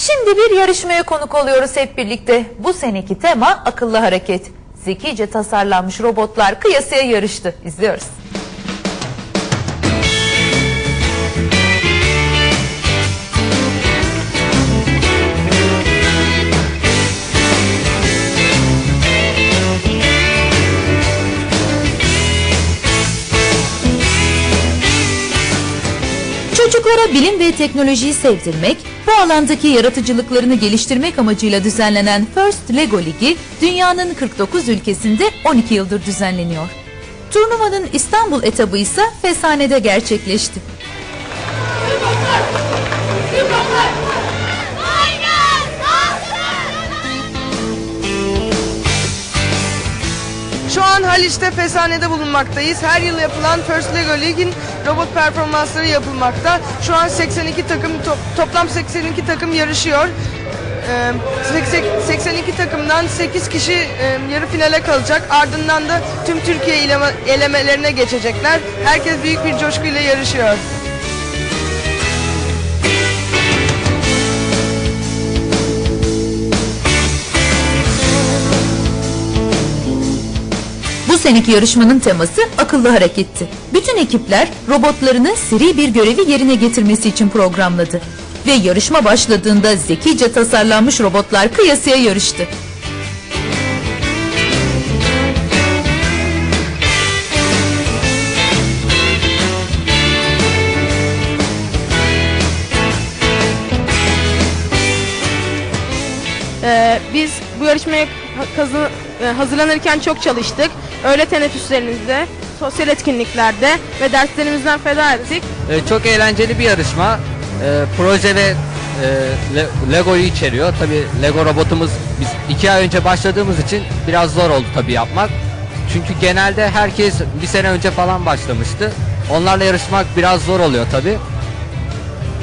Şimdi bir yarışmaya konuk oluyoruz hep birlikte. Bu seneki tema akıllı hareket. Zekice tasarlanmış robotlar kıyasıya yarıştı. İzliyoruz. Çocuklara bilim ve teknolojiyi sevdirmek, bu alandaki yaratıcılıklarını geliştirmek amacıyla düzenlenen First Lego Ligi dünyanın 49 ülkesinde 12 yıldır düzenleniyor. Turnuvanın İstanbul etabı ise Fesane'de gerçekleşti. An Haliç'te Fesane'de bulunmaktayız. Her yıl yapılan First Lego League'in robot performansları yapılmakta. Şu an 82 takım to- toplam 82 takım yarışıyor. Ee, 80 82 takımdan 8 kişi yarı finale kalacak. Ardından da tüm Türkiye eleme- elemelerine geçecekler. Herkes büyük bir coşkuyla yarışıyor. Seneki yarışmanın teması akıllı hareketti. Bütün ekipler robotlarını seri bir görevi yerine getirmesi için programladı. Ve yarışma başladığında zekice tasarlanmış robotlar kıyasıya yarıştı. Ee, biz bu yarışmaya kazı- e, hazırlanırken çok çalıştık. Öğle teneffüslerimizde, sosyal etkinliklerde ve derslerimizden feda ettik. Ee, çok eğlenceli bir yarışma. Ee, proje ve e, Le- Lego'yu içeriyor. Tabi Lego robotumuz biz iki ay önce başladığımız için biraz zor oldu tabi yapmak. Çünkü genelde herkes bir sene önce falan başlamıştı. Onlarla yarışmak biraz zor oluyor tabi.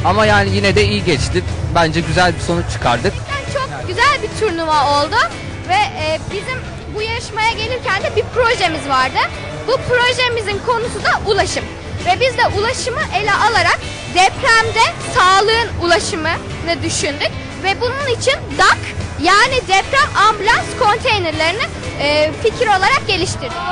Ama yani yine de iyi geçti. Bence güzel bir sonuç çıkardık. çok güzel bir turnuva oldu ve e, bizim bu yarışmaya gelirken de bir projemiz vardı. Bu projemizin konusu da ulaşım. Ve biz de ulaşımı ele alarak depremde sağlığın ulaşımını düşündük ve bunun için DAK yani deprem ambulans konteynerlerini e, fikir olarak geliştirdik.